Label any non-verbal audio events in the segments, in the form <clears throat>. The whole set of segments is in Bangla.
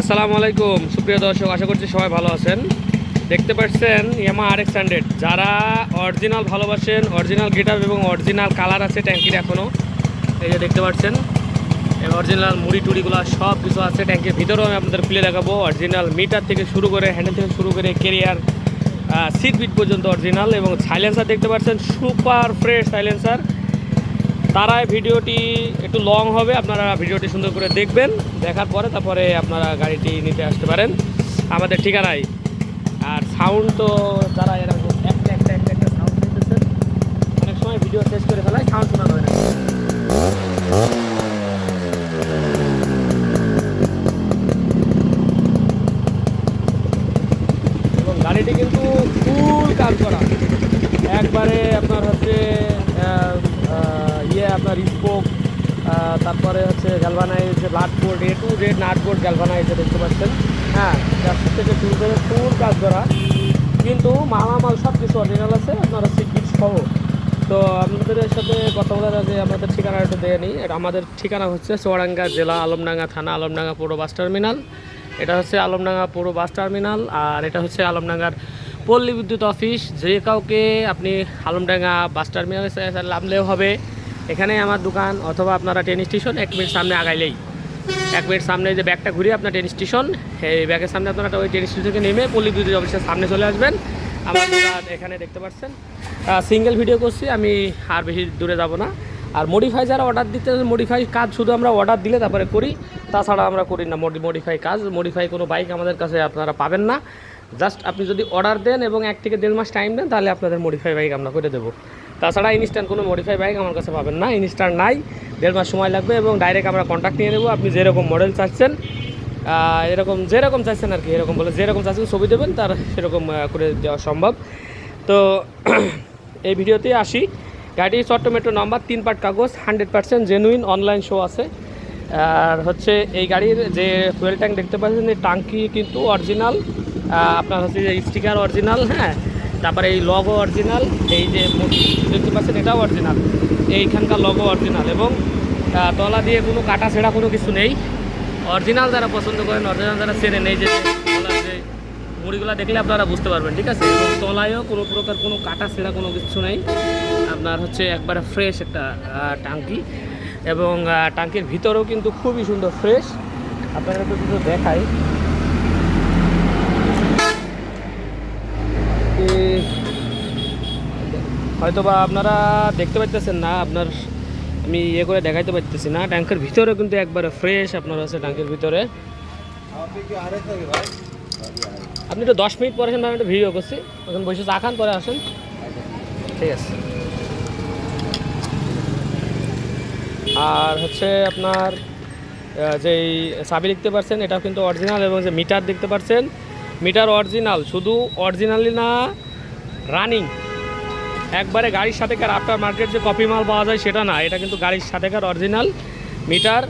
আসসালামু আলাইকুম। সুপ্রিয় দর্শক, আশা করছি সবাই ভালো আছেন। দেখতে পাচ্ছেন ইয়ামা আর এক্স হান্ড্রেড যারা অরিজিনাল ভালোবাসেন অরিজিনাল গিটার এবং অরিজিনাল কালার আছে ট্যাঙ্কির এখনও এই যে দেখতে পাচ্ছেন অরিজিনাল মুড়ি টুড়িগুলো সব কিছু আছে ট্যাঙ্কির ভিতরেও আমি আপনাদের খুলে দেখাবো। অরিজিনাল মিটার থেকে শুরু করে হ্যান্ডেল থেকে শুরু করে কেরিয়ার সিট বিট পর্যন্ত অরিজিনাল এবং সাইলেন্সার দেখতে পাচ্ছেন সুপার ফ্রেশ সাইলেন্সার তারাই ভিডিওটি একটু লং হবে, আপনারা ভিডিওটি সুন্দর করে দেখবেন, দেখার পরে তারপরে আপনারা গাড়িটি নিতে আসতে পারেন। আমাদের ঠিকানায় আর সাউন্ড তো তারা এরকম একটা একটা একটা একটা সাউন্ড অনেক সময় ভিডিও শেষ করে ফেলায় সাউন্ড শোনা হয় না এবং গাড়িটি কিন্তু ফুল কাজ করা একবারে আপনার হচ্ছে আহ, আহ, ইয়ে আপনার স্পোক তারপরে হচ্ছে গ্যালভানাইজ লাট bolt A to Z nut bolt galvanise দেখতে পাচ্ছেন। হ্যাঁ চারশো থেকে শুরু করে ফুল কাজ করা, কিন্তু মালামাল সব কিছু অরিজিনাল আছে, আপনারা সিট বিট সহ তো আপনাদের সাথে কথা বলার আগে আমাদের ঠিকানা একটু দিয়ে নিই। এটা আমাদের ঠিকানা হচ্ছে চুয়াডাঙ্গা জেলা আলমডাঙ্গা থানা, আলমডাঙ্গা পৌর বাস টার্মিনাল। এটা হচ্ছে আলমডাঙ্গা পৌর বাস টার্মিনাল, আর এটা হচ্ছে আলমডাঙ্গার পল্লী বিদ্যুৎ অফিস। যে কাউকে আপনি আলমডাঙ্গা বাস টার্মিনালে নামলেও হবে। এখানে আমার দোকান অথবা আপনারা ট্রেন স্টেশন এক মিনিট সামনে আগাইলেই। এক মিনিট সামনে যে ব্যাগটা ঘুরিয়ে আপনার ট্রেন স্টেশন এই ব্যাগের সামনে আপনারা ওই ট্রেন স্টেশন থেকে নেমে পল্লী বিদ্যুৎ অফিসের সামনে চলে আসবেন। আমার দোকান এখানে দেখতে পাচ্ছেন। সিঙ্গেল ভিডিও করছি, আমি আর বেশি দূরে যাব না। আর মডিফাই যারা অর্ডার দিতে মডিফাই কাজ শুধু আমরা অর্ডার দিলে তারপরে করি, তাছাড়া আমরা করি না। মডিফাই কাজ মডিফাই কোনো বাইক আমাদের কাছে আপনারা পাবেন না। জাস্ট আপনি যদি অর্ডার দেন এবং এক থেকে দেড় মাস টাইম দেন, তাহলে আপনাদের মডিফাই বাইক আমরা করে দেবো। তাছাড়া ইনস্ট্যান্ট কোনো মডিফাই বাইক আমার কাছে পাবেন না ইনস্ট্যান্ট নাই, দেড় মাস সময় লাগবে এবং ডাইরেক্ট আমরা কন্ট্যাক্ট নিয়ে নেব, আপনি যেরকম মডেল চাচ্ছেন এরকম, যেরকম চাইছেন আর কি, এরকম বলে, যেরকম চাচ্ছেন ছবি দেবেন, তার সেরকম করে দেওয়া সম্ভব। তো <clears throat> এই ভিডিওতে আসি। গাড়ি চট্ট মেট্রো নাম্বার তিন পার্ট কাগজ hundred percent genuine online show আছে। আর হচ্ছে এই গাড়ির যে ফুয়েল ট্যাঙ্ক দেখতে পাচ্ছেন, এই ট্যাঙ্কি কিন্তু অরিজিনাল আপনার হচ্ছে যে স্টিকার অরিজিনাল হ্যাঁ তারপরে এই লগো অরিজিনাল এই যে দেখতে পাচ্ছেন? এটাও অরিজিনাল এইখানকার লগো অরিজিনাল এবং তলা দিয়ে কোনো কাটা ছেঁড়া কোনো কিছু নেই। অরিজিনাল যারা পছন্দ করেন অরিজিনাল যারা চেনেন এই যে মুড়িগুলো দেখলে আপনারা বুঝতে পারবেন, ঠিক আছে? এবং তলায়ও কোনো প্রকার কোনো কাটা ছেঁড়া কোনো কিছু নেই। আপনার হচ্ছে একবারে ফ্রেশ একটা টাঙ্কি। এবং টাঙ্কির ভিতরেও কিন্তু খুবই সুন্দর ফ্রেশ আপনারা একটু কিছু দেখাই এই হয়তো বা আপনারা দেখতে পাইতেছেন না, আপনার আমি ইয়ে করে দেখাইতে পারতেছি না। ট্যাঙ্কের ভিতরে কিন্তু একবারে ফ্রেশ আপনার আছে ট্যাঙ্কের ভিতরে। আপনি তো দশ মিনিট পরে আসেন আমি একটা ভিডিও করছি। এখন বসে চা খান, পরে আসেন। ঠিক আছে। আর হচ্ছে আপনার যেই চাবি দেখতে পাচ্ছেন এটা কিন্তু অরিজিনাল এবং যে মিটার দেখতে পাচ্ছেন মিটার অরিজিনাল শুধু অরিজিনালি না রানিং একবারে গাড়ির সাথে কার আফটার মার্কেট যে কপি মাল পাওয়া যায় সেটা না, এটা কিন্তু গাড়ির সাথে কার অরিজিনাল মিটার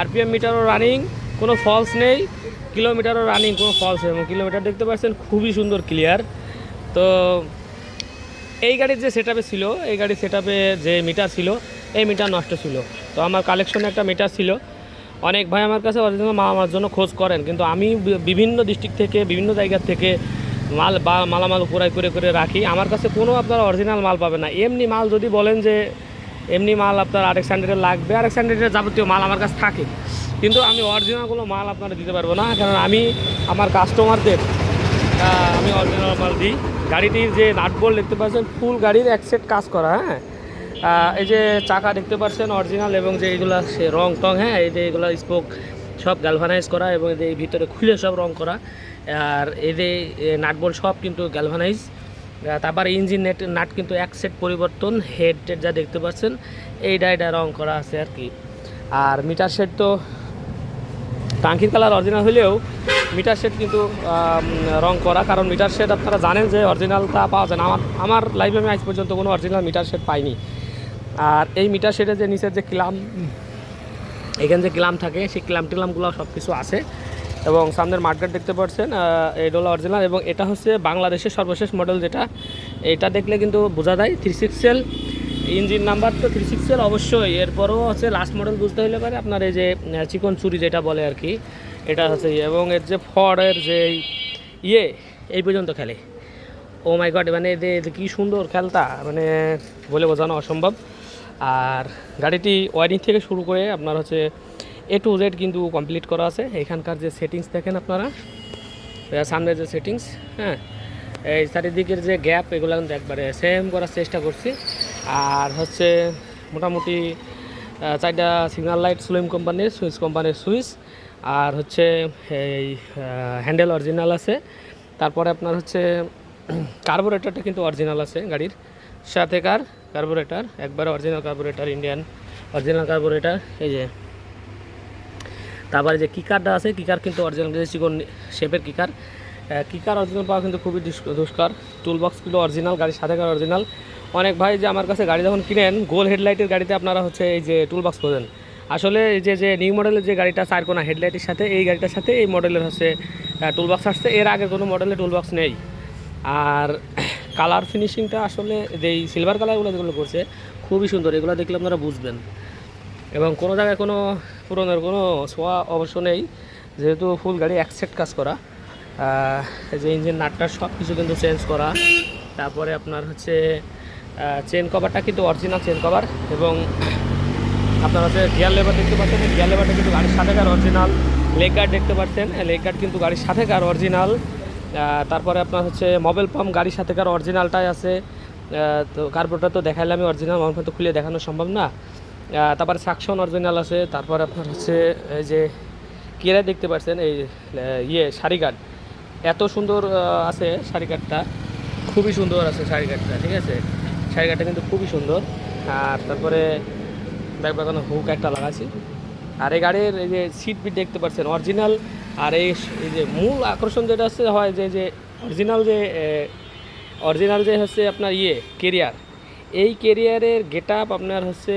আরপিএম মিটারও রানিং কোনো ফলস নেই কিলোমিটারও রানিং কোনো ফলস নেই, এবং কিলোমিটার দেখতে পাচ্ছেন খুবই সুন্দর ক্লিয়ার তো এই গাড়ির যে সেট ছিল, এই গাড়ির সেট যে মিটার ছিল, এই মিটার নষ্ট ছিল। তো আমার কালেকশনে একটা মিটার ছিল। অনেক ভাই আমার কাছে অরিজিনাল মাল আমার জন্য খোঁজ করেন, কিন্তু আমি বিভিন্ন ডিস্ট্রিক্ট থেকে, বিভিন্ন জায়গা থেকে মাল বা মালামাল ক্রয় করে করে রাখি। আমার কাছে কোনো আপনার অরিজিনাল মাল পাবে না। এমনি মাল যদি বলেন যে এমনি মাল আপনার আরেক স্যান্ডেলের লাগবে, আরেক স্যান্ডেলের যাবতীয় মাল আমার কাছে থাকে। কিন্তু আমি অরিজিনালগুলো মাল আপনারা দিতে পারব না, কারণ আমি আমার কাস্টমারদের আমি অরিজিনাল মাল দিই। গাড়িটির যে নাটবোল্ট দেখতে পাচ্ছেন ফুল গাড়ির এক সেট কাজ করা হ্যাঁ? এই যে চাকা দেখতে পাচ্ছেন অরিজিনাল এবং যে এইগুলা সে রং টং হ্যাঁ? এই যে এগুলো স্পোক সব গ্যালভানাইজ করা এবং এই ভিতরে খুলে সব রং করা। আর এই যে নাটবোল্ট সব কিন্তু গ্যালভানাইজ তারপর ইঞ্জিন নেট, নাট কিন্তু এক সেট পরিবর্তন হেড টেড যা দেখতে পাচ্ছেন এইটা এটা রং করা আছে আর কি। আর মিটার সেট তো টাঙ্কির কালার অরিজিনাল হলেও মিটার শেড কিন্তু রং করা। কারণ মিটার শেড আপনারা জানেন যে অরিজিনালটা পাওয়া যায় না। আমার আমার লাইফে আমি আজ পর্যন্ত কোনো অরিজিনাল মিটার শেড পাইনি। আর এই মিটার শেডের যে নিচের যে ক্লাম, এখানে যে ক্লাম থাকে, সেই ক্লাম টিলামগুলো সব কিছু আছে। এবং সামনের মার্কেট দেখতে পাচ্ছেন এটা হলো অরিজিনাল এবং এটা হচ্ছে বাংলাদেশের সর্বশেষ মডেল যেটা। এটা দেখলে কিন্তু বোঝা যায় three six cell engine number তো থ্রি সিক্সের অবশ্যই। এরপরও হচ্ছে লাস্ট মডেল বুঝতে হলে পারে আপনার এই যে চিকন চুরি যেটা বলে আর কি, এটা হচ্ছে ইয়ে। এবং এর যে ফড়ের যে ইয়ে এই পর্যন্ত খেলে। ও মাই গড মানে কি সুন্দর খেলতা মানে বলে বোঝানো অসম্ভব। আর গাড়িটি ওয়ারিং থেকে শুরু করে আপনার হচ্ছে এ টু জেড কিন্তু কমপ্লিট করা আছে। এখানকার যে সেটিংস দেখেন আপনারা এ সামনের যে সেটিংস হ্যাঁ? এই চারিদিকের যে গ্যাপ এগুলো কিন্তু একবারে সেম করার চেষ্টা করছি। আর হচ্ছে মোটামুটি চারটা সিগন্যাল লাইট সুইম কোম্পানির সুইচ কোম্পানির সুইচ আর হচ্ছে এই হ্যান্ডেল অরিজিনাল আছে। তারপরে আপনার হচ্ছে কার্বোরেটরটা কিন্তু অরিজিনাল আছে গাড়ির। সাথে কার? কার্বোরেটার একবারে original carburettor Indian original carburettor এই যে। তারপরে যে কিকারটা আছে, কিকার কিন্তু অরিজিনাল চিকন শেপের কিকার। কিকার অরিজিনাল পাওয়া কিন্তু খুবই দুষ্ক- দুষ্কর। টুল কিন্তু অরিজিনাল গাড়ির সাথে কার অরিজিনাল অনেক ভাই যে আমার কাছে গাড়ি যখন কিনেন, গোল হেডলাইটের গাড়িতে আপনারা হচ্ছে এই যে টুল বক্স খোঁজেন। আসলে এই যে যে নিউ মডেলের যে গাড়িটা চার কোনা হেডলাইটের সাথে, এই গাড়িটার সাথে এই মডেলের হচ্ছে টুল বক্স আসছে। এর আগে কোনো মডেলে টুল বক্স নেই। আর <clears throat> কালার ফিনিশিংটা আসলে যেই সিলভার কালারগুলো যেগুলো করছে, খুবই সুন্দর। এগুলো দেখলে আপনারা বুঝবেন। এবং কোনো জায়গায় কোনো পুরনোর কোনো ছোঁয়া অবশ্য নেই। যেহেতু ফুল গাড়ি একসেট কাজ করা। যে ইঞ্জিন নাটটার সব কিছু কিন্তু চেঞ্জ করা। তারপরে আপনার হচ্ছে চেন কভারটা কিন্তু অরিজিনাল চেন কভার এবং আপনার হচ্ছে গিয়ার লেবার দেখতে পাচ্ছেন। গিয়ার লেবারটা কিন্তু গাড়ির সাথেকার অরিজিনাল লেগ গার্ড দেখতে পাচ্ছেন। লেগ গার্ড কিন্তু গাড়ির সাথেকার অরিজিনাল তারপরে আপনার হচ্ছে মোবাইল পাম্প গাড়ির সাথেকার অরিজিনালটাই আছে। তো কার্বোটা তো দেখাইলে আমি অরিজিনাল পাম্প তো খুলে দেখানো সম্ভব না। তারপরে সাকশন অরিজিনাল আছে, তারপর আপনার হচ্ছে এই যে কেরা দেখতে পাচ্ছেন এই ইয়ে শাড়ি গার্ড এত সুন্দর আছে শাড়ি গার্ডটা খুবই সুন্দর আছে শাড়ি গার্ডটা ঠিক আছে? শাড়ি গার্ডটা কিন্তু খুবই সুন্দর। আর তারপরে ব্যাক বাগানো হুক একটা লাগাচ্ছি। আর এই গাড়ির এই যে সিট বিট দেখতে পাচ্ছেন অরিজিনাল আর এই এই যে মূল আকর্ষণ যেটা হচ্ছে হয় যে যে অরিজিনাল যে অরিজিনাল যে হচ্ছে আপনার ইয়ে কেরিয়ার এই কেরিয়ারের গেট আপ আপনার হচ্ছে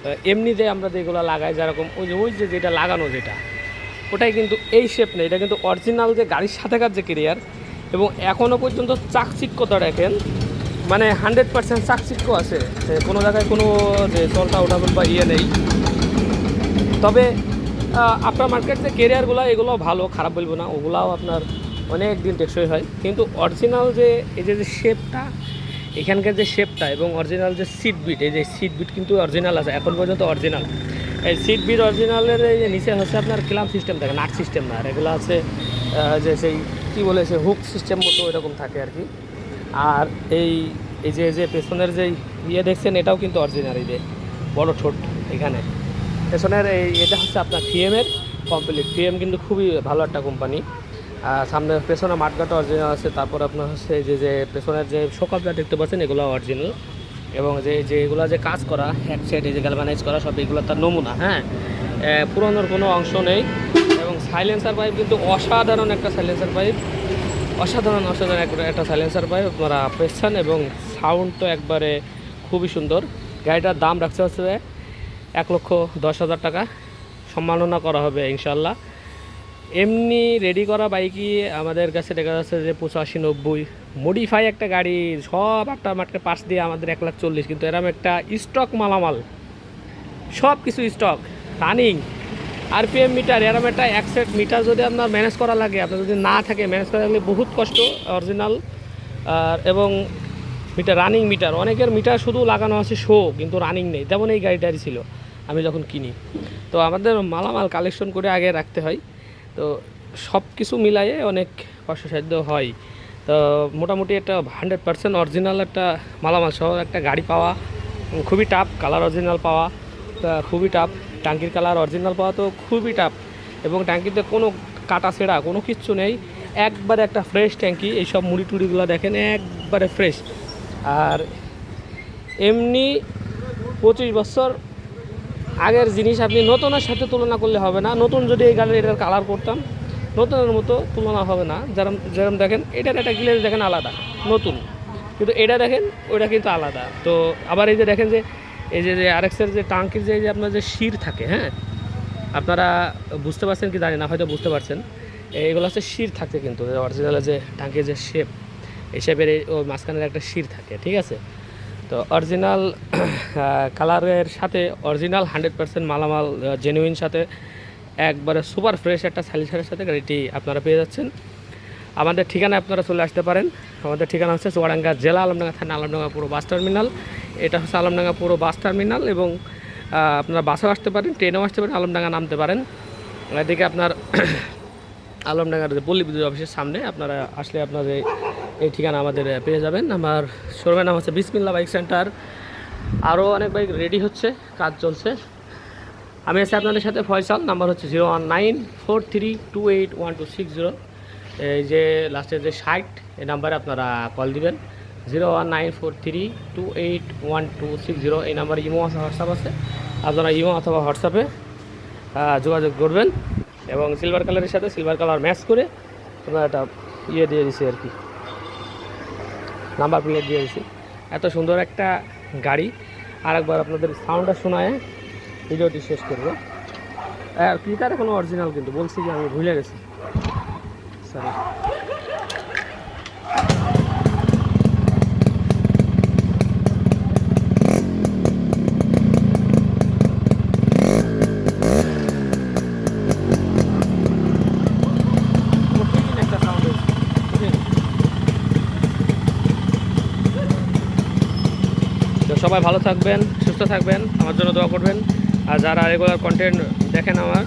আহ, এমনি যে আমরা যেগুলো লাগাই যেরকম ওই যে ওই যে যেটা লাগানো যেটা ওটাই কিন্তু এই শেপ নেই এটা কিন্তু অরিজিনাল যে গাড়ির সাথেকার যে কেরিয়ার এবং এখনও পর্যন্ত চাকচিক্যতা দেখেন মানে হান্ড্রেড পার্সেন্ট চাকচিক্য আছে কোনো জায়গায় কোনো যে চলটা ওঠাবেন বা ইয়ে নেই। তবে আপনার মার্কেট যে কেরিয়ারগুলো এগুলো ভালো খারাপ বলব না ওগুলাও আপনার অনেক দিন টেকসই হয় কিন্তু অরিজিনাল যে এই যে শেপটা এখানকার যে শেপটা এবং অরিজিনাল যে সিট বিট এই যে সিট বিট কিন্তু অরিজিনাল আছে, এখন পর্যন্ত অরিজিনাল এই সিট বিট অরিজিনালের এই নিচে হচ্ছে আপনার ক্লাম সিস্টেম থাকে নাট সিস্টেম না, আর এগুলো আছে যে সেই, কী বলে সে হুক সিস্টেম মতো এরকম থাকে আর কি। আর এই এই যে যে পেছনের যে ইয়ে দেখছেন, এটাও কিন্তু অরিজিনাল এই যে, বড় ঠোঁট এখানে। পেছনের এই, এটা হচ্ছে আপনার ফিএমের কমপ্লিট ফিএম কিন্তু খুবই ভালো একটা কোম্পানি সামনে পেছনে মাঠগাটা অরিজিনাল আছে, তারপর আপনার হচ্ছে যে যে পেছনের যে শোকাপটা দেখতে পাচ্ছেন এগুলো অরিজিনাল এবং যে যে এগুলো যে কাজ করা এক সাইড এই যে গ্যালভানাইজ করা, সব এগুলো তার নমুনা হ্যাঁ? পুরনোর কোনো অংশ নেই। এবং সাইলেন্সার পাইপ কিন্তু অসাধারণ একটা সাইলেন্সার পাইপ অসাধারণ অসাধারণ একটা সাইলেন্সার পাইপ আপনারা পেছন এবং সাউন্ড তো একবারে খুবই সুন্দর। গাড়িটার দাম রাখছে হচ্ছে এক লক্ষ দশ হাজার টাকা। সম্মাননা করা হবে ইনশাল্লাহ এমনি রেডি করা বাইকই আমাদের কাছে দেখা যাচ্ছে যে পঁচাশি, নব্বই। মডিফাই একটা গাড়ি, সব একটা মাঠকে পাশ দিয়ে আমাদের এক লাখ চল্লিশ। কিন্তু এরকম একটা স্টক মালামাল সব কিছু স্টক রানিং আরপিএম মিটার এরকম একটা একসেট মিটার যদি আপনার ম্যানেজ করা লাগে, আপনার যদি না থাকে ম্যানেজ করা লাগলে বহুত কষ্ট অরিজিনাল আর এবং মিটার রানিং মিটার অনেকের মিটার শুধু লাগানো আছে শো কিন্তু রানিং নেই। যেমন এই গাড়িটারই ছিল, আমি যখন কিনি। তো আমাদের মালামাল কালেকশন করে আগে রাখতে হয়। তো সব কিছু মিলাইয়ে অনেক কষ্টসাধ্য হয়। তো মোটামুটি একটা হান্ড্রেড পার্সেন্ট অরিজিনাল একটা মালামাল সহ একটা গাড়ি পাওয়া, খুবই টাফ কালার অরিজিনাল পাওয়া খুবই টাফ ট্যাঙ্কির কালার অরিজিনাল পাওয়া তো খুবই টাফ এবং ট্যাঙ্কিতে কোনো কাটা ছেঁড়া কোনো কিচ্ছু নেই। একবারে একটা ফ্রেশ ট্যাঙ্কি এইসব মুড়ি টুড়িগুলো দেখেন একবারে ফ্রেশ আর এমনি পঁচিশ বছর আগের জিনিস আপনি নতুনের সাথে তুলনা করলে হবে না। নতুন যদি এই গাড়ির এটার কালার করতাম, নতুনের মতো তুলনা হবে না। যেরম যেরম দেখেন, এটার একটা গ্লেজ দেখেন আলাদা, নতুন। কিন্তু এটা দেখেন, ওটা কিন্তু আলাদা। তো আবার এই যে দেখেন যে, এই যে আরএক্সের যে টাঙ্কির যে আপনার যে শির থাকে হ্যাঁ? আপনারা বুঝতে পারছেন কি জানি না, হয়তো বুঝতে পারছেন। এইগুলো হচ্ছে শির থাকে কিন্তু অরিজিনাল যে টাঙ্কির যে শেপ এই শেপের এই মাঝখানের একটা শির থাকে, ঠিক আছে? তো অরিজিনাল কালারের <clears throat> সাথে অরিজিনাল হান্ড্রেড পার্সেন্ট মালামাল জেনুইন সাথে, একবারে সুপার ফ্রেশ একটা সাইলিশারের সাথে গাড়িটি আপনারা পেয়ে যাচ্ছেন। আমাদের ঠিকানায় আপনারা চলে আসতে পারেন। আমাদের ঠিকানা হচ্ছে চুয়াডাঙ্গা জেলা আলমডাঙ্গা থানা, আলমডাঙ্গা পুরো বাস টার্মিনাল এটা হচ্ছে আলমডাঙ্গা পুরো বাস টার্মিনাল এবং আপনারা বাসেও আসতে পারেন ট্রেনেও আসতে পারেন, আলমডাঙ্গা নামতে পারেন। এদিকে আপনার <clears throat> আলমডাঙ্গার যে পল্লী বিদ্যুৎ অফিসের সামনে আপনারা আসলে আপনাদের এই ঠিকানা আমাদের পেয়ে যাবেন। আমার শোরুমের নাম হচ্ছে বিসমিল্লা বাইক সেন্টার। আরও অনেক বাইক রেডি হচ্ছে, কাজ চলছে। আমি আছি আপনাদের সাথে ফয়সাল, নাম্বার হচ্ছে zero one nine four three two eight one two six zero. এই যে লাস্টের যে ষাট এই নাম্বারে আপনারা কল দিবেন। Zero one nine four three two eight one two six zero, এই নাম্বারে ইমো আছে, হোয়াটসঅ্যাপ আছে। আপনারা ইমো অথবা হোয়াটসঅ্যাপে যোগাযোগ করবেন। এবং সিলভার কালারের সাথে সিলভার কালার ম্যাচ করে তোমরা একটা ইয়ে দিয়ে দিছি আর কি। নাম্বার প্লেট দিয়ে দিছি। এত সুন্দর একটা গাড়ি। আর একবার আপনাদের সাউন্ডটা শোনায়। ভিডিওটি শেষ করব। আর ক্লিটার কোনো অরিজিনাল কিন্তু, বলছি যে আমি ভুলে গেছি। সরি একটা সাউন্ড তো সবাই ভালো থাকবেন, সুস্থ থাকবেন, আমার জন্য দোয়া করবেন। আর যারা রেগুলার কন্টেন্ট দেখেন আমার,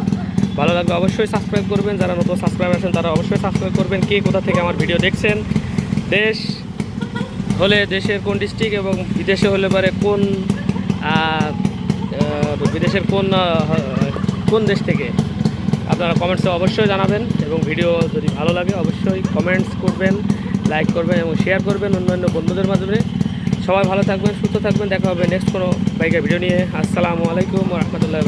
ভালো লাগবে অবশ্যই সাবস্ক্রাইব করবেন। যারা নতুন সাবস্ক্রাইব আছেন, তারা অবশ্যই সাবস্ক্রাইব করবেন। কে কোথা থেকে আমার ভিডিও দেখছেন? দেশ হলে দেশের কোন ডিস্ট্রিক্ট এবং বিদেশে হলে পারে কোন বিদেশের কোন কোন দেশ থেকে? আপনারা কমেন্টসে অবশ্যই জানাবেন এবং ভিডিও যদি ভালো লাগে, অবশ্যই কমেন্টস করবেন লাইক করবেন এবং শেয়ার করবেন অন্যান্য বন্ধুদের মাধ্যমে। সবাই ভালো থাকবেন, সুস্থ থাকবেন, দেখা হবে নেক্সট কোনো বাইকের ভিডিও নিয়ে। আসসালামু আলাইকুম রহমতুল্লাহ